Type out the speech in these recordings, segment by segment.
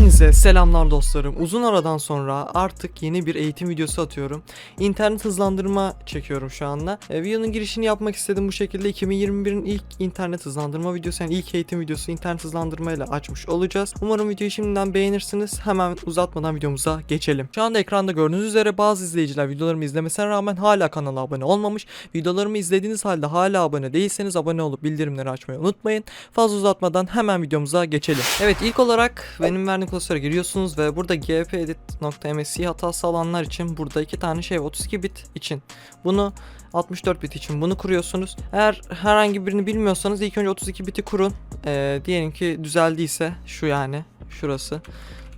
Hepinize selamlar dostlarım. Uzun aradan sonra artık yeni bir eğitim videosu atıyorum. İnternet hızlandırma çekiyorum şu anda. E, videonun girişini yapmak istedim bu şekilde. 2021'in ilk internet hızlandırma videosu yani ilk eğitim videosu internet hızlandırma ile açmış olacağız. Umarım videoyu şimdiden beğenirsiniz. Hemen uzatmadan videomuza geçelim. Şu anda ekranda gördüğünüz üzere bazı izleyiciler videolarımı izlemesine rağmen hala kanala abone olmamış. Videolarımı izlediğiniz halde hala abone değilseniz abone olup bildirimleri açmayı unutmayın. Fazla uzatmadan hemen videomuza geçelim. Evet ilk olarak benim verdiğim klasöre giriyorsunuz ve burada gpedit.msc hatası alanlar için burada iki tane şey var. 32 bit için bunu 64 bit için bunu kuruyorsunuz. Eğer herhangi birini bilmiyorsanız ilk önce 32 biti kurun. Ee, diyelim ki düzeldiyse şu yani şurası.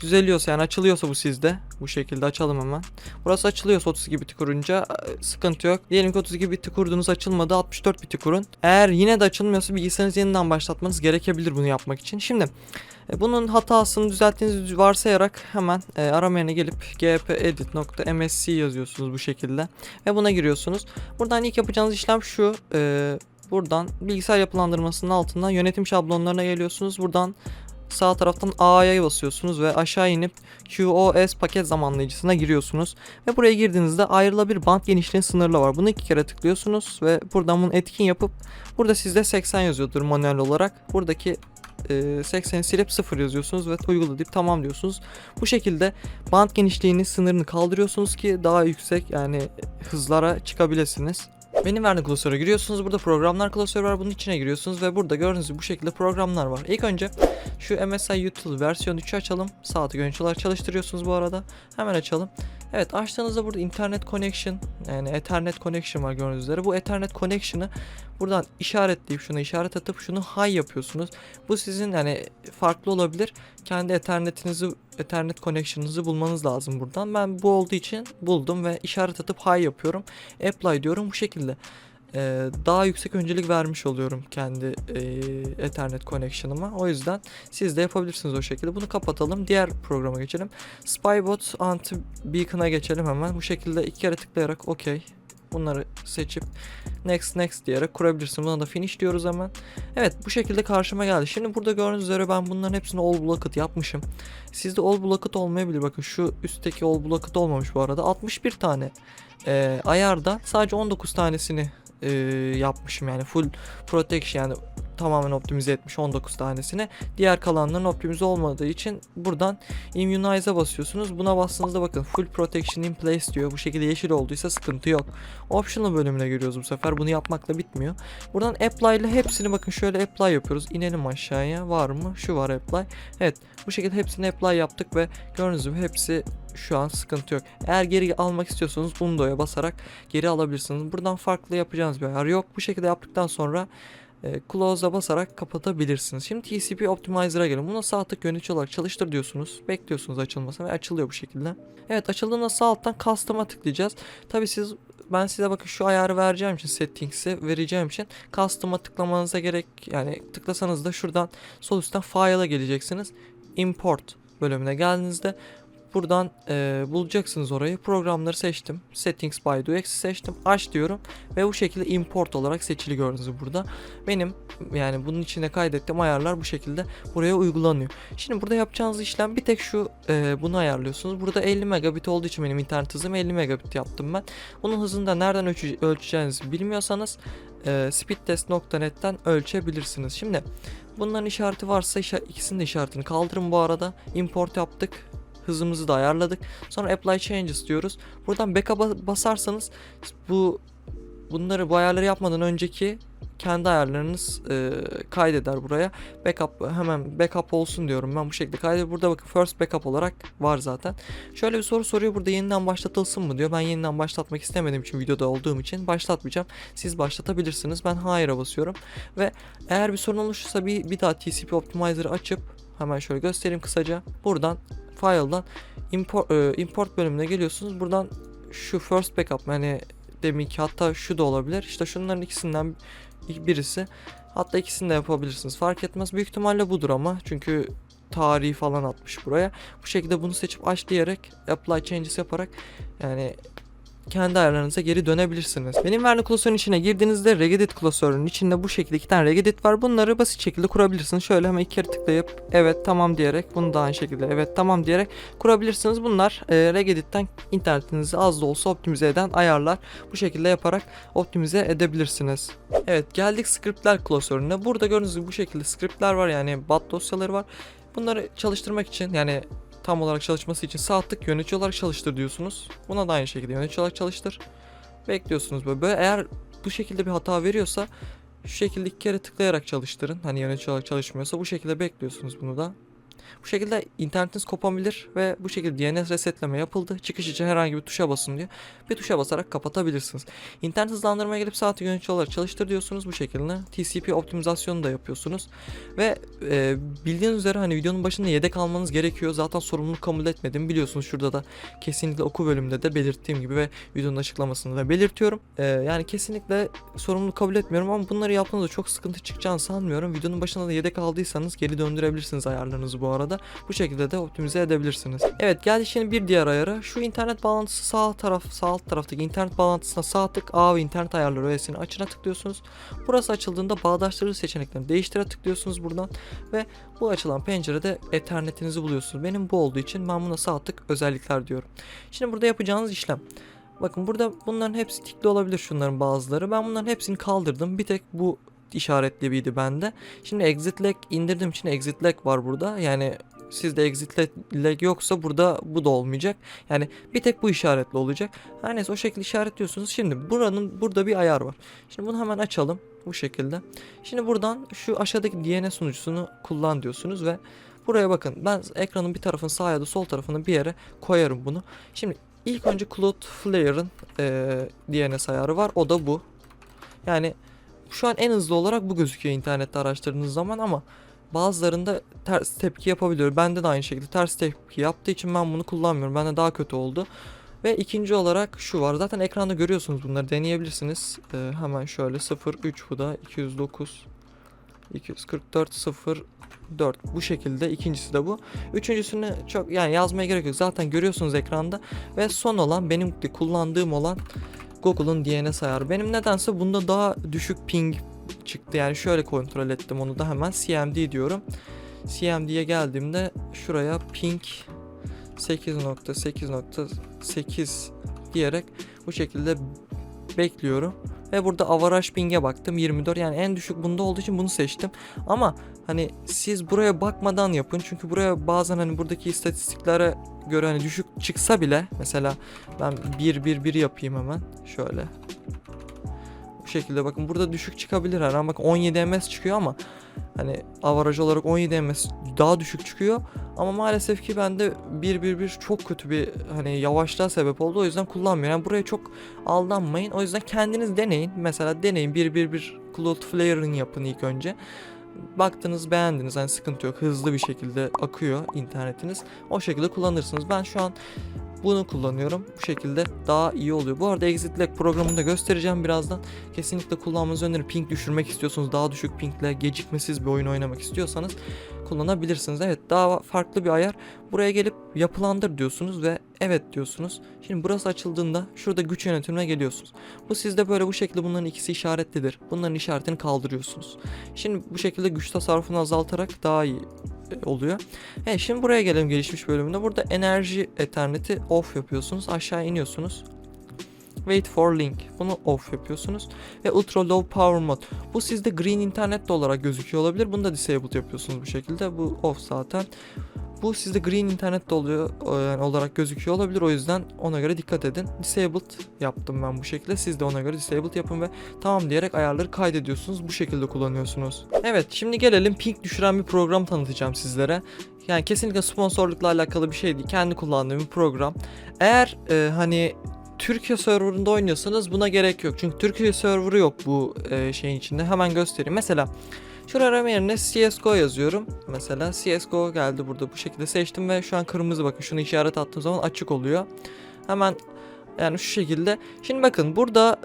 Düzeliyorsa yani açılıyorsa bu sizde. Bu şekilde açalım hemen. Burası açılıyorsa 32 biti kurunca e, sıkıntı yok. Diyelim ki 32 biti kurdunuz açılmadı 64 biti kurun. Eğer yine de açılmıyorsa bilgisayarınızı yeniden başlatmanız gerekebilir bunu yapmak için. Şimdi e, bunun hatasını düzelttiğinizi varsayarak hemen e, aramayana gelip gpedit.msc yazıyorsunuz bu şekilde. Ve buna giriyorsunuz. Buradan ilk yapacağınız işlem şu. e, buradan bilgisayar yapılandırmasının altından yönetim şablonlarına geliyorsunuz. Buradan sağ taraftan A'ya basıyorsunuz ve aşağı inip QoS paket zamanlayıcısına giriyorsunuz. Ve buraya girdiğinizde ayrılabilir band genişliğinin sınırlı var. Bunu iki kere tıklıyorsunuz ve buradan bunu etkin yapıp burada sizde 80 yazıyordur manuel olarak. Buradaki e, 80'i silip 0 yazıyorsunuz ve uygula deyip tamam diyorsunuz. Bu şekilde band genişliğini sınırını kaldırıyorsunuz ki daha yüksek yani hızlara çıkabilirsiniz. Benim verdiğim klasöre giriyorsunuz. Burada programlar klasörü var. Bunun içine giriyorsunuz ve burada gördüğünüz gibi bu şekilde programlar var. İlk önce şu MSI Util versiyon 3'ü açalım. Saati görüntüler çalıştırıyorsunuz bu arada. Hemen açalım. Evet açtığınızda burada internet connection yani ethernet connection var gördüğünüz üzere. Bu ethernet connection'ı buradan işaretleyip şuna işaret atıp şunu high yapıyorsunuz. Bu sizin yani farklı olabilir. Kendi ethernetinizi ethernet connection'ınızı bulmanız lazım buradan. Ben bu olduğu için buldum ve işaret atıp high yapıyorum. Apply diyorum bu şekilde. Ee, daha yüksek öncelik vermiş oluyorum kendi e, Ethernet connection'ıma. O yüzden siz de yapabilirsiniz o şekilde. Bunu kapatalım. Diğer programa geçelim. Spybot anti beacon'a geçelim hemen. Bu şekilde iki kere tıklayarak OK. Bunları seçip next next diyerek kurabilirsin. Buna da finish diyoruz hemen. Evet bu şekilde karşıma geldi. Şimdi burada gördüğünüz üzere ben bunların hepsini all bucket yapmışım. Sizde all bucket olmayabilir. Bakın şu üstteki all bucket olmamış bu arada. 61 tane e, ayarda sadece 19 tanesini e, yapmışım yani full protection yani tamamen optimize etmiş 19 tanesini. Diğer kalanların optimize olmadığı için buradan immunize'a basıyorsunuz. Buna bastığınızda bakın full protection in place diyor. Bu şekilde yeşil olduysa sıkıntı yok. Optional bölümüne giriyoruz bu sefer. Bunu yapmakla bitmiyor. Buradan apply ile hepsini bakın şöyle apply yapıyoruz. İnelim aşağıya. Var mı? Şu var apply. Evet. Bu şekilde hepsini apply yaptık ve gördüğünüz gibi hepsi şu an sıkıntı yok. Eğer geri almak istiyorsanız Undo'ya basarak geri alabilirsiniz. Buradan farklı yapacağınız bir ayar yok. Bu şekilde yaptıktan sonra e, Close'a basarak kapatabilirsiniz. Şimdi TCP Optimizer'a gelin. Buna sağ tık yönetici olarak çalıştır diyorsunuz. Bekliyorsunuz açılmasını ve açılıyor bu şekilde. Evet açıldığında sağ alttan Custom'a tıklayacağız. Tabi siz ben size bakın şu ayarı vereceğim için settings'i vereceğim için custom'a tıklamanıza gerek yani tıklasanız da şuradan sol üstten file'a geleceksiniz. Import bölümüne geldiğinizde Buradan e, bulacaksınız orayı. Programları seçtim. Settings by UX'i seçtim. Aç diyorum. Ve bu şekilde import olarak seçili gördüğünüz gibi burada. Benim yani bunun içine kaydettiğim ayarlar bu şekilde buraya uygulanıyor. Şimdi burada yapacağınız işlem bir tek şu e, bunu ayarlıyorsunuz. Burada 50 megabit olduğu için benim internet hızım 50 megabit yaptım ben. Bunun hızını da nereden ölçü ölçeceğinizi bilmiyorsanız e, speedtest.net'ten ölçebilirsiniz. Şimdi bunların işareti varsa işa ikisinin de işaretini kaldırın bu arada. Import yaptık hızımızı da ayarladık. Sonra apply changes diyoruz. Buradan backup'a basarsanız bu bunları bu ayarları yapmadan önceki kendi ayarlarınız e, kaydeder buraya. Backup hemen backup olsun diyorum ben bu şekilde kaydet. Burada bakın first backup olarak var zaten. Şöyle bir soru soruyor burada yeniden başlatılsın mı diyor. Ben yeniden başlatmak istemediğim için videoda olduğum için başlatmayacağım. Siz başlatabilirsiniz. Ben hayır'a basıyorum ve eğer bir sorun oluşursa bir, bir daha TCP Optimizer'ı açıp hemen şöyle göstereyim kısaca. Buradan file'dan import, e, import bölümüne geliyorsunuz. Buradan şu first backup yani deminki hatta şu da olabilir. İşte şunların ikisinden birisi. Hatta ikisini de yapabilirsiniz. Fark etmez. Büyük ihtimalle budur ama. Çünkü tarihi falan atmış buraya. Bu şekilde bunu seçip aç diyerek apply changes yaparak yani kendi ayarlarınıza geri dönebilirsiniz. Benim verdiğim klasörün içine girdiğinizde Regedit klasörünün içinde bu şekilde iki tane Regedit var. Bunları basit şekilde kurabilirsiniz. Şöyle hemen iki kere tıklayıp evet tamam diyerek bunu da aynı şekilde evet tamam diyerek kurabilirsiniz. Bunlar e, Regedit'ten internetinizi az da olsa optimize eden ayarlar. Bu şekilde yaparak optimize edebilirsiniz. Evet geldik scriptler klasörüne. Burada gördüğünüz gibi bu şekilde scriptler var yani bat dosyaları var. Bunları çalıştırmak için yani tam olarak çalışması için sağ tık yönetici olarak çalıştır diyorsunuz. Buna da aynı şekilde yönetici olarak çalıştır. Bekliyorsunuz böyle. böyle eğer bu şekilde bir hata veriyorsa şu şekilde iki kere tıklayarak çalıştırın. Hani yönetici olarak çalışmıyorsa bu şekilde bekliyorsunuz bunu da. Bu şekilde internetiniz kopabilir ve bu şekilde DNS resetleme yapıldı. Çıkış için herhangi bir tuşa basın diyor. Bir tuşa basarak kapatabilirsiniz. İnternet hızlandırmaya gelip saati yönetici olarak çalıştır diyorsunuz bu şekilde. TCP optimizasyonu da yapıyorsunuz. Ve e, bildiğiniz üzere hani videonun başında yedek almanız gerekiyor. Zaten sorumluluk kabul etmedim. Biliyorsunuz şurada da kesinlikle oku bölümünde de belirttiğim gibi ve videonun açıklamasında da belirtiyorum. E, yani kesinlikle sorumluluk kabul etmiyorum ama bunları yaptığınızda çok sıkıntı çıkacağını sanmıyorum. Videonun başında da yedek aldıysanız geri döndürebilirsiniz ayarlarınızı bu arada. Bu şekilde de optimize edebilirsiniz. Evet geldi şimdi bir diğer ayara. Şu internet bağlantısı sağ taraf sağ alt taraftaki internet bağlantısına sağ tık A ve internet ayarları öğesini açına tıklıyorsunuz. Burası açıldığında bağdaştırıcı seçeneklerini değiştire tıklıyorsunuz buradan ve bu açılan pencerede ethernetinizi buluyorsunuz. Benim bu olduğu için ben buna sağ tık özellikler diyorum. Şimdi burada yapacağınız işlem. Bakın burada bunların hepsi tikli olabilir şunların bazıları. Ben bunların hepsini kaldırdım. Bir tek bu işaretli biriydi bende. Şimdi exit lag indirdiğim için exit lag var burada. Yani sizde exit lag yoksa burada bu da olmayacak. Yani bir tek bu işaretli olacak. Her neyse o şekilde işaretliyorsunuz. Şimdi buranın burada bir ayar var. Şimdi bunu hemen açalım bu şekilde. Şimdi buradan şu aşağıdaki DNS sunucusunu kullan diyorsunuz ve buraya bakın. Ben ekranın bir tarafını sağ ya da sol tarafını bir yere koyarım bunu. Şimdi ilk önce Cloudflare'ın e, DNS ayarı var. O da bu. Yani şu an en hızlı olarak bu gözüküyor internette araştırdığınız zaman ama bazılarında ters tepki yapabiliyor. Bende de aynı şekilde ters tepki yaptığı için ben bunu kullanmıyorum. Bende daha kötü oldu. Ve ikinci olarak şu var. Zaten ekranda görüyorsunuz bunları deneyebilirsiniz. Ee, hemen şöyle 03 bu da 209 244 04 bu şekilde ikincisi de bu. Üçüncüsünü çok yani yazmaya gerek yok. Zaten görüyorsunuz ekranda ve son olan benim kullandığım olan Google'un DNS ayarı. Benim nedense bunda daha düşük ping çıktı. Yani şöyle kontrol ettim onu da hemen CMD diyorum. CMD'ye geldiğimde şuraya ping 8.8.8 diyerek bu şekilde bekliyorum. Ve burada avaraj ping'e baktım 24 yani en düşük bunda olduğu için bunu seçtim. Ama hani siz buraya bakmadan yapın çünkü buraya bazen hani buradaki istatistiklere göre hani düşük çıksa bile mesela ben 1 1 1 yapayım hemen şöyle. Bu şekilde bakın burada düşük çıkabilir her an bakın 17 ms çıkıyor ama hani avaraj olarak 17 ms daha düşük çıkıyor ama maalesef ki bende 111 çok kötü bir hani yavaşlığa sebep oldu o yüzden kullanmıyorum. Yani buraya çok aldanmayın. O yüzden kendiniz deneyin. Mesela deneyin 111 Cloudflare'ın yapın ilk önce. Baktınız beğendiniz hani sıkıntı yok. Hızlı bir şekilde akıyor internetiniz. O şekilde kullanırsınız. Ben şu an bunu kullanıyorum. Bu şekilde daha iyi oluyor. Bu arada exit lag programını da göstereceğim birazdan. Kesinlikle kullanmanızı öneririm. Ping düşürmek istiyorsanız daha düşük pingle gecikmesiz bir oyun oynamak istiyorsanız kullanabilirsiniz evet daha farklı bir ayar buraya gelip yapılandır diyorsunuz ve evet diyorsunuz şimdi burası açıldığında şurada güç yönetimine geliyorsunuz bu sizde böyle bu şekilde bunların ikisi işaretlidir bunların işaretini kaldırıyorsunuz Şimdi bu şekilde güç tasarrufunu azaltarak daha iyi e, oluyor. He, şimdi buraya gelelim gelişmiş bölümünde. Burada enerji ethernet'i off yapıyorsunuz. Aşağı iniyorsunuz. Wait for link. Bunu off yapıyorsunuz. Ve ultra low power mode. Bu sizde green internet de olarak gözüküyor olabilir. Bunu da disabled yapıyorsunuz bu şekilde. Bu off zaten. Bu sizde green internet de oluyor yani olarak gözüküyor olabilir. O yüzden ona göre dikkat edin. Disabled yaptım ben bu şekilde. Siz de ona göre disabled yapın ve tamam diyerek ayarları kaydediyorsunuz. Bu şekilde kullanıyorsunuz. Evet şimdi gelelim ping düşüren bir program tanıtacağım sizlere. Yani kesinlikle sponsorlukla alakalı bir şey değil. Kendi kullandığım bir program. Eğer e, hani Türkiye serverında oynuyorsanız buna gerek yok. Çünkü Türkiye serverı yok bu e, şeyin içinde. Hemen göstereyim. Mesela Şuraya arama yerine CSGO yazıyorum. Mesela CSGO geldi burada bu şekilde seçtim ve şu an kırmızı bakın şunu işaret attığım zaman açık oluyor. Hemen yani şu şekilde. Şimdi bakın burada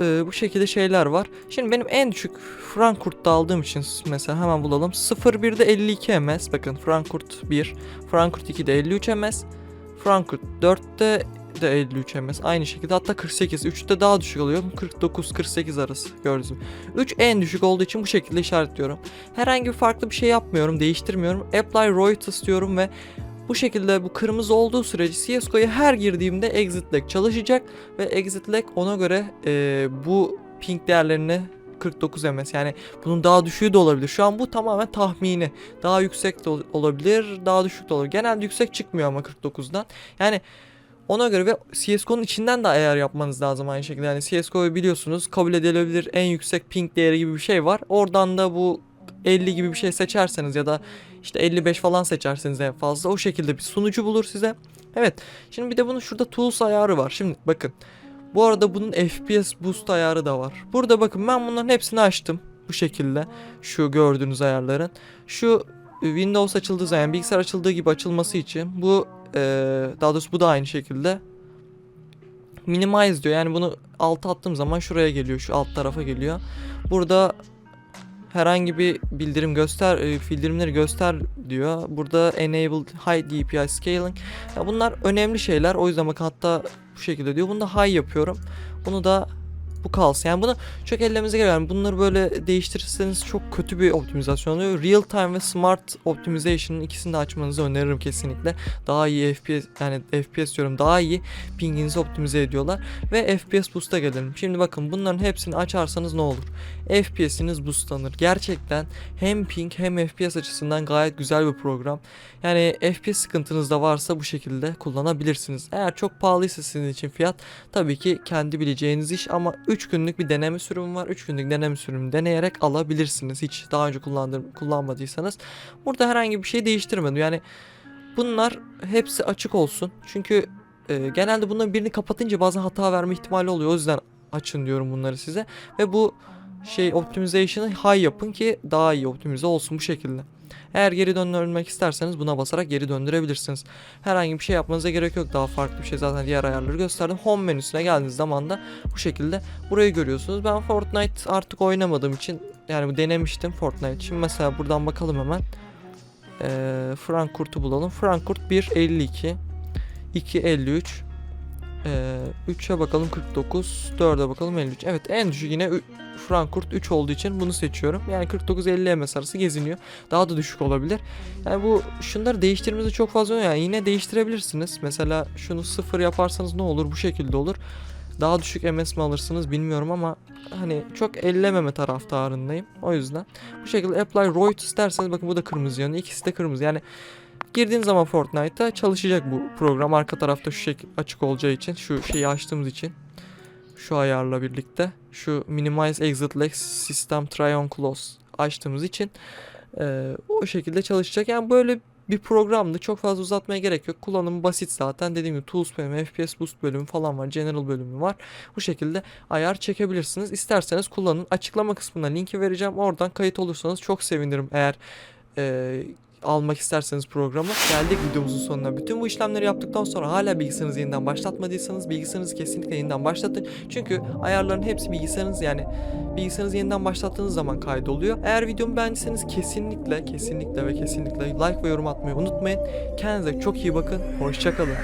e, bu şekilde şeyler var. Şimdi benim en düşük Frankfurt'ta aldığım için mesela hemen bulalım. 01'de 52 ms bakın Frankfurt 1, Frankfurt 2'de 53 ms, Frankfurt 4'te de 53 ms. Aynı şekilde hatta 48. 3'te daha düşük oluyor. 49 48 arası gördünüz mü? 3 en düşük olduğu için bu şekilde işaretliyorum. Herhangi bir farklı bir şey yapmıyorum, değiştirmiyorum. Apply royalties diyorum ve bu şekilde bu kırmızı olduğu sürece CSGO'ya her girdiğimde exit lag çalışacak ve exit lag ona göre e, bu ping değerlerini 49 ms yani bunun daha düşüğü de olabilir. Şu an bu tamamen tahmini. Daha yüksek de ol- olabilir, daha düşük de olabilir. Genelde yüksek çıkmıyor ama 49'dan. Yani ona göre ve CSGO'nun içinden de ayar yapmanız lazım aynı şekilde. Yani CSGO'yu biliyorsunuz kabul edilebilir en yüksek ping değeri gibi bir şey var. Oradan da bu 50 gibi bir şey seçerseniz ya da işte 55 falan seçerseniz en fazla o şekilde bir sunucu bulur size. Evet. Şimdi bir de bunun şurada tools ayarı var. Şimdi bakın. Bu arada bunun FPS boost ayarı da var. Burada bakın ben bunların hepsini açtım. Bu şekilde. Şu gördüğünüz ayarların. Şu Windows açıldığı zaman yani bilgisayar açıldığı gibi açılması için bu e, daha doğrusu bu da aynı şekilde minimize diyor. Yani bunu alta attığım zaman şuraya geliyor. Şu alt tarafa geliyor. Burada herhangi bir bildirim göster e, bildirimleri göster diyor. Burada enable high DPI scaling. Ya bunlar önemli şeyler. O yüzden bak hatta bu şekilde diyor. Bunu da high yapıyorum. Bunu da bu kalsın. Yani bunu çok ellememize gerek. Yani bunları böyle değiştirirseniz çok kötü bir optimizasyon oluyor. Real time ve smart optimization'ın ikisini de açmanızı öneririm kesinlikle. Daha iyi FPS yani FPS diyorum daha iyi pinginizi optimize ediyorlar. Ve FPS boost'a gelelim. Şimdi bakın bunların hepsini açarsanız ne olur? FPS'iniz boostlanır. Gerçekten hem ping hem FPS açısından gayet güzel bir program. Yani FPS sıkıntınız da varsa bu şekilde kullanabilirsiniz. Eğer çok pahalıysa sizin için fiyat tabii ki kendi bileceğiniz iş ama 3 günlük bir deneme sürümü var. 3 günlük deneme sürümü deneyerek alabilirsiniz. Hiç daha önce kullandım, kullanmadıysanız. Burada herhangi bir şey değiştirmedim. Yani bunlar hepsi açık olsun. Çünkü e, genelde bunların birini kapatınca bazen hata verme ihtimali oluyor. O yüzden açın diyorum bunları size. Ve bu şey optimization'ı high yapın ki daha iyi optimize olsun bu şekilde. Eğer geri döndürmek isterseniz buna basarak geri döndürebilirsiniz. Herhangi bir şey yapmanıza gerek yok. Daha farklı bir şey zaten diğer ayarları gösterdim. Home menüsüne geldiğiniz zaman da bu şekilde burayı görüyorsunuz. Ben Fortnite artık oynamadığım için yani denemiştim Fortnite. Şimdi mesela buradan bakalım hemen. Ee, Frankfurt'u bulalım. Frankfurt 1.52 2.53 ee, 3'e bakalım 49 4'e bakalım 53 Evet en düşük yine Frankfurt 3 olduğu için bunu seçiyorum. Yani 49-50 ms arası geziniyor. Daha da düşük olabilir. Yani bu şunları değiştirmenize çok fazla oluyor. Yani yine değiştirebilirsiniz. Mesela şunu 0 yaparsanız ne olur? Bu şekilde olur. Daha düşük MS mi alırsınız bilmiyorum ama hani çok ellememe taraftarındayım. O yüzden bu şekilde apply royalties isterseniz bakın bu da kırmızı yanı. İkisi de kırmızı. Yani girdiğin zaman Fortnite'a çalışacak bu program. Arka tarafta şu şekil açık olacağı için şu şeyi açtığımız için şu ayarla birlikte şu minimize exit lag system try on close açtığımız için eee, o şekilde çalışacak. Yani böyle bir programdı. Çok fazla uzatmaya gerek yok. Kullanımı basit zaten. Dediğim gibi Tools bölümü, FPS Boost bölümü falan var. General bölümü var. Bu şekilde ayar çekebilirsiniz. İsterseniz kullanın. Açıklama kısmına linki vereceğim. Oradan kayıt olursanız çok sevinirim eğer eee, almak isterseniz programı. Geldik videomuzun sonuna. Bütün bu işlemleri yaptıktan sonra hala bilgisayarınızı yeniden başlatmadıysanız bilgisayarınızı kesinlikle yeniden başlatın. Çünkü ayarların hepsi bilgisayarınız yani bilgisayarınızı yeniden başlattığınız zaman kaydoluyor. Eğer videomu beğendiyseniz kesinlikle kesinlikle ve kesinlikle like ve yorum atmayı unutmayın. Kendinize çok iyi bakın. Hoşçakalın.